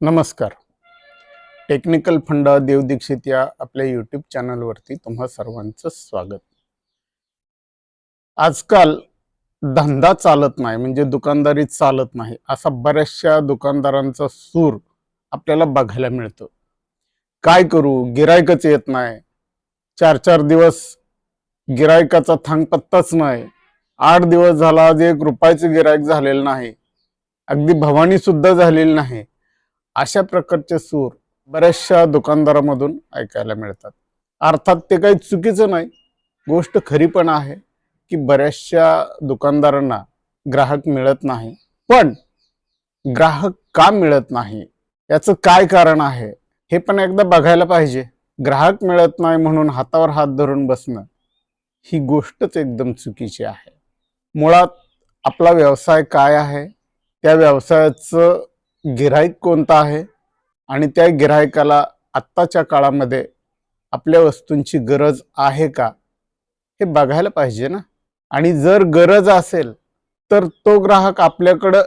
नमस्कार. टेक्निकल फंडा देव दीक्षित या आपल्या यूट्यूब चॅनलवरती तुम्हा सर्वांचं स्वागत. आजकाल धंदा चालत नाही म्हणजे दुकानदारी चालत नाही असा बऱ्याचशा दुकानदारांचा सूर आपल्याला बघायला मिळतो. काय करू? गिरायकच येत नाही. चार चार दिवस गिरायकाचा थांगपत्ताच नाही. आठ दिवस झाला आज एक रुपयाचं गिरायक झालेलं नाही. अगदी भवानी सुद्धा झालेली नाही. अशा प्रकारचे सूर बऱ्याचशा दुकानदारामधून ऐकायला मिळतात. अर्थात ते काही चुकीचं नाही. गोष्ट खरी पण आहे की बऱ्याचशा दुकानदारांना ग्राहक मिळत नाही. पण ग्राहक का मिळत नाही? याचं काय कारण आहे? हे पण एकदा बघायला पाहिजे. ग्राहक मिळत नाही म्हणून हातावर हात धरून बसणं ही गोष्टच एकदम चुकीची आहे. मुळात आपला व्यवसाय काय आहे? त्या व्यवसायाचं गिराईक कोणता आहे? आणि त्या गिरायकाला आत्ताच्या काळामध्ये आपल्या वस्तूंची गरज आहे का? हे बघायला पाहिजे ना? आणि जर गरज असेल तर तो ग्राहक आपल्याकडं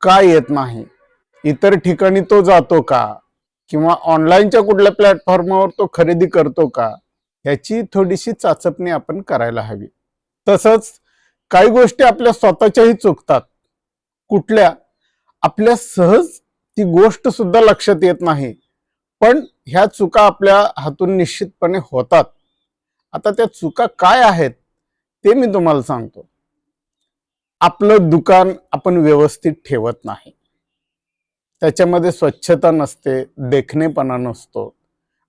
का येत नाही? इतर ठिकाणी तो जातो का? किंवा ऑनलाईनच्या कुठल्या प्लॅटफॉर्मवर तो खरेदी करतो का? ह्याची थोडीशी चाचपणी आपण करायला हवी. तसंच काही गोष्टी आपल्या स्वतःच्याही चुकतात. कुठल्या? आपल्या सहज ती गोष्ट सुद्धा लक्षात येत नाही. पण ह्या चुका आपल्या हातून निश्चितपणे होतात. आता त्या चुका काय आहेत ते मी तुम्हाला सांगतो. आपलं दुकान आपण व्यवस्थित ठेवत नाही. त्याच्यामध्ये स्वच्छता नसते देखणेपणा नसतो.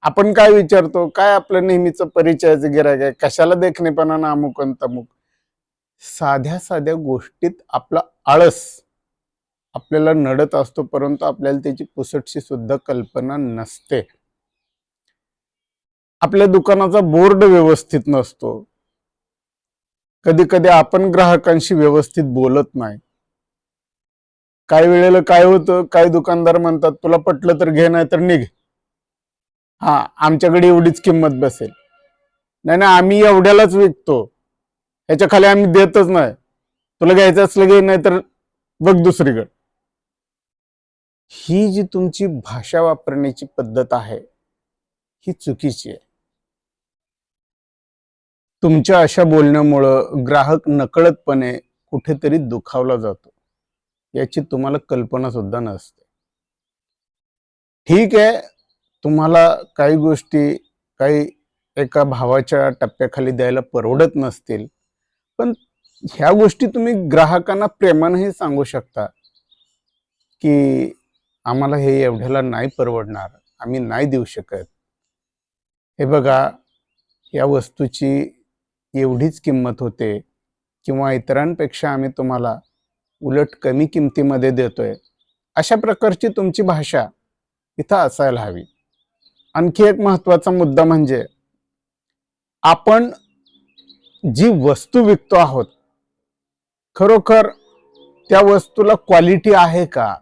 आपण काय विचारतो काय आपलं नेहमीचं परिचयाचं गिरायक आहे? कशाला देखणेपणा ना अमुक आणि तमुक? साध्या साध्या गोष्टीत आपला आळस आपल्याला नडत असतो परंतु आपल्याला त्याची पुसटशी सुद्धा कल्पना नसते. आपल्या दुकानाचा बोर्ड व्यवस्थित नसतो. कधी कधी आपण ग्राहकांशी व्यवस्थित बोलत नाही. काही वेळेला काय होतं काही दुकानदार म्हणतात तुला पटलं तर घे नाही तर निघ. हा आमच्याकडे एवढीच किंमत बसेल. नाही नाही आम्ही एवढ्यालाच विकतो. ह्याच्या खाली आम्ही देतच नाही. तुला घ्यायचं असलं घे नाही तर बघ दुसरीकडे. ही जी तुमची भाषा वापरण्याची पद्धत आहे ही चुकीची आहे. तुमच्या अशा बोलण्यामुळं ग्राहक नकळतपणे कुठेतरी दुखावला जातो याची तुम्हाला कल्पना सुद्धा नसते. ठीक आहे तुम्हाला काही गोष्टी काही एका भावाच्या टप्प्याखाली द्यायला परवडत नसतील पण ह्या गोष्टी तुम्ही ग्राहकांना प्रेमानेही सांगू शकता की आम्हाला हे एवढ्याला नाही परवडणार. आम्ही नाही देऊ शकत. हे बघा या वस्तूची एवढीच किंमत होते किंवा इतरांपेक्षा आम्ही तुम्हाला उलट कमी किमतीमध्ये देतोय अशा प्रकारची तुमची भाषा इथं असायला हवी. आणखी एक महत्त्वाचा मुद्दा म्हणजे आपण जी वस्तू विकतो आहोत खरोखर त्या वस्तूला क्वालिटी आहे का?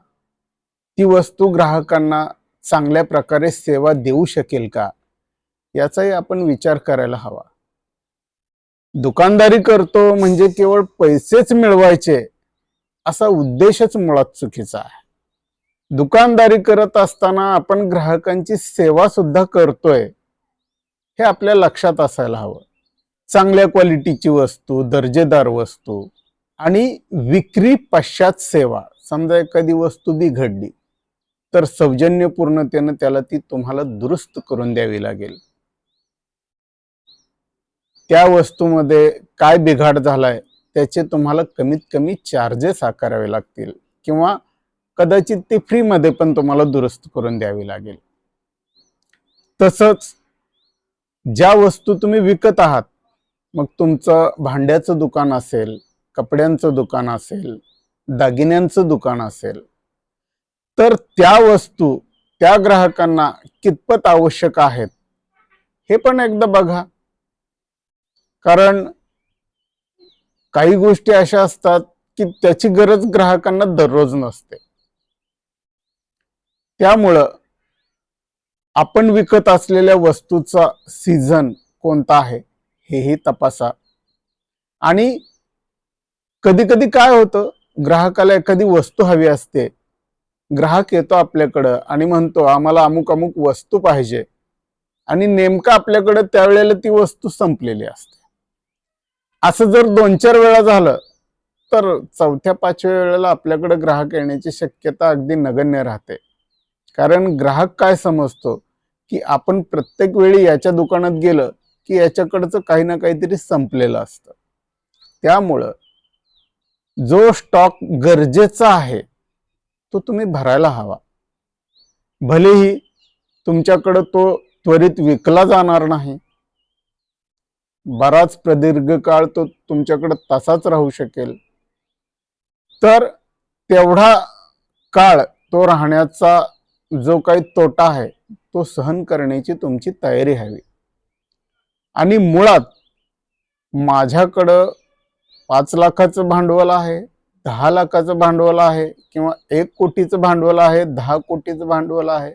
ती वस्तू ग्राहकांना चांगल्या प्रकारे सेवा देऊ शकेल का? याचाही आपण विचार करायला हवा. दुकानदारी करतो म्हणजे केवळ पैसेच मिळवायचे असा उद्देशच मुळात चुकीचा आहे. दुकानदारी करत असताना आपण ग्राहकांची सेवा सुद्धा करतोय हे आपल्या लक्षात असायला हवं. चांगल्या क्वालिटीची वस्तू दर्जेदार वस्तू आणि विक्री पश्चात सेवा. समजा एखादी वस्तू बिघडली तर सौजन्यपूर्णतेनं त्याला ती तुम्हाला दुरुस्त करून द्यावी लागेल. त्या वस्तूमध्ये काय बिघाड झालाय त्याचे तुम्हाला कमीत कमी चार्जेस आकारावे लागतील किंवा कदाचित ते फ्रीमध्ये पण तुम्हाला दुरुस्त करून द्यावी लागेल. तसंच ज्या वस्तू तुम्ही विकत आहात मग तुमचं भांड्याचं दुकान असेल कपड्यांचं दुकान असेल दागिन्यांचं दुकान असेल तर त्या वस्तू त्या ग्राहकांना कितपत आवश्यक आहेत? हे पण एकदा बघा. कारण काही गोष्टी अशा असतात की त्याची गरज ग्राहकांना दररोज नसते. त्यामुळं आपण विकत असलेल्या वस्तूचा सीझन कोणता आहे हेही तपासा. आणि कधी कधी काय होतं ग्राहकाला एखादी वस्तू हवी असते ग्राहक येतो आपल्याकडं आणि म्हणतो आम्हाला अमुक अमुक वस्तू पाहिजे. आणि नेमकं आपल्याकडं त्यावेळेला ती वस्तू संपलेली असते. असं जर दोन चार वेळा झालं तर चौथ्या पाचव्या वेळेला आपल्याकडे ग्राहक येण्याची शक्यता अगदी नगण्य राहते. कारण ग्राहक काय समजतो की आपण प्रत्येक वेळी याच्या दुकानात गेलं की याच्याकडचं काही ना काहीतरी संपलेलं असतं. त्यामुळं जो स्टॉक गरजेचा आहे तो तुम्ही भरायला हवा. भलेही तुमच्याकडं तो त्वरित विकला जाणार नाही बराच प्रदीर्घ काळ तो तुमच्याकडे तसाच राहू शकेल. तर तेवढा काळ तो राहण्याचा जो काही तोटा आहे तो सहन करण्याची तुमची तयारी हवी. आणि मुळात माझ्याकडं पाच लाखाचं भांडवल आहे दहा लाखाचं भांडवल आहे किंवा एक कोटीचं भांडवल आहे दहा कोटीचं भांडवल आहे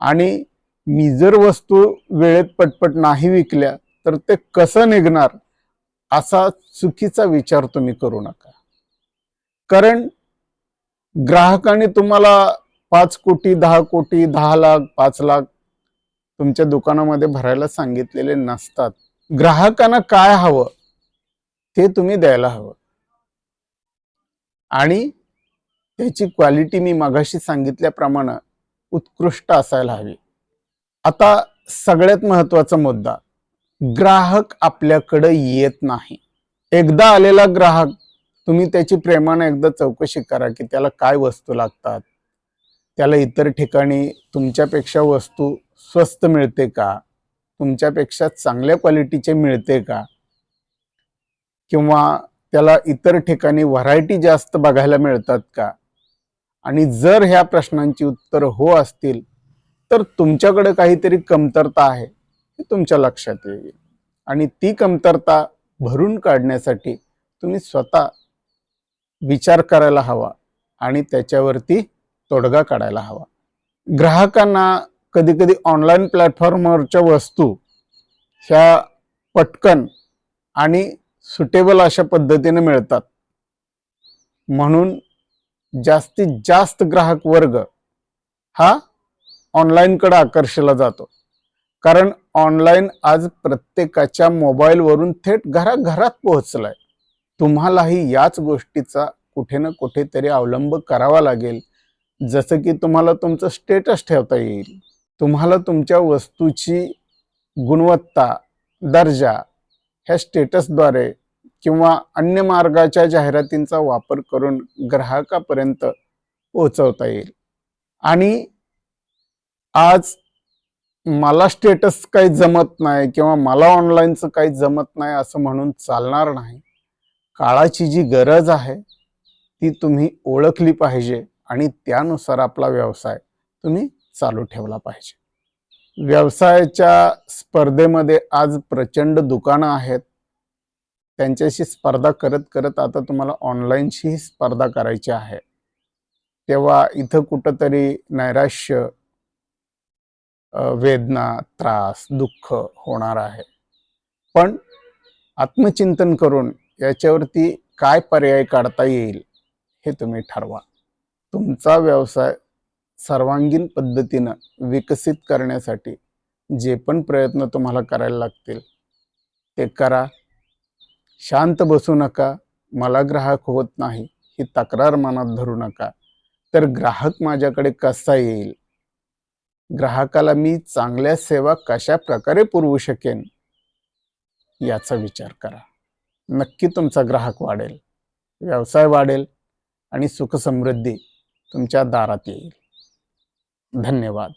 आणि मी जर वस्तू वेळेत पटपट नाही विकल्या तर ते कसं निघणार असा चुकीचा विचार तुम्ही करू नका. कारण ग्राहकाने तुम्हाला पाच कोटी दहा कोटी दहा लाख पाच लाख तुमच्या दुकानामध्ये भरायला सांगितलेले नसतात. ग्राहकांना काय हवं ते तुम्ही द्यायला हवं. आणि त्याची क्वालिटी मी मागाशी सांगितल्याप्रमाणे उत्कृष्ट असायला हवी. आता सगळ्यात महत्त्वाचा मुद्दा ग्राहक आपल्याकडे येत नाही. एकदा आलेला ग्राहक तुम्ही त्याची प्रेमाने एकदा चौकशी करा की त्याला काय वस्तू लागतात? त्याला इतर ठिकाणी तुमच्यापेक्षा वस्तू स्वस्त मिळते का? तुमच्यापेक्षा चांगल्या क्वालिटीचे मिळते का? किंवा त्याला इतर ठिकाणी व्हरायटी जास्त बघायला मिळतात का? आणि जर ह्या प्रश्नांची उत्तर हो असतील तर तुमच्याकडे काहीतरी कमतरता आहे हे तुमच्या लक्षात येईल. आणि ती कमतरता भरून काढण्यासाठी तुम्ही स्वतः विचार करायला हवा आणि त्याच्यावरती तोडगा काढायला हवा. ग्राहकांना कधी कधी ऑनलाईन प्लॅटफॉर्मवरच्या वस्तू ह्या पटकन आणि सुटेबल अशा पद्धतीने मिळतात. म्हणून जास्तीत जास्त ग्राहक वर्ग हा ऑनलाईनकडे आकर्षला जातो. कारण ऑनलाईन आज प्रत्येकाच्या मोबाईलवरून थेट घराघरात पोहोचलाय. तुम्हालाही याच गोष्टीचा कुठे ना कुठेतरी अवलंब करावा लागेल. जसं की तुम्हाला तुमचं स्टेटस ठेवता येईल. तुम्हाला तुमच्या वस्तूची गुणवत्ता दर्जा ह्या स्टेटसद्वारे किंवा अन्य मार्गाच्या जाहिरातींचा वापर करून ग्राहकापर्यंत पोहोचवता येईल. आणि आज मला स्टेटस काही जमत नाही किंवा मला ऑनलाईनचं काही जमत नाही असं म्हणून चालणार नाही. काळाची जी गरज आहे ती तुम्ही ओळखली पाहिजे आणि त्यानुसार आपला व्यवसाय तुम्ही चालू ठेवला पाहिजे. व्यवसायाच्या स्पर्धेमध्ये आज प्रचंड दुकानं आहेत. त्यांच्याशी स्पर्धा करत करत आता तुम्हाला ऑनलाईनशीही स्पर्धा करायची आहे. तेव्हा इथं कुठंतरी नैराश्य वेदना त्रास दुःख होणार आहे. पण आत्मचिंतन करून याच्यावरती काय पर्याय काढता येईल हे तुम्ही ठरवा. तुमचा व्यवसाय सर्वांगीण पद्धतीनं विकसित करण्यासाठी जे पण प्रयत्न तुम्हाला करायला लागतील ते करा. शांत बसू नका. मला ग्राहक होत नाही ही तक्रार मनात धरू नका. तर ग्राहक माझ्याकडे कसा येईल? ग्राहकाला मी चांगल्या सेवा कशा प्रकारे पुरवू शकेन? याचा विचार करा. नक्की तुमचा ग्राहक वाढेल. व्यवसाय वाढेल आणि सुखसमृद्धी तुमच्या दारात येईल. धन्यवाद.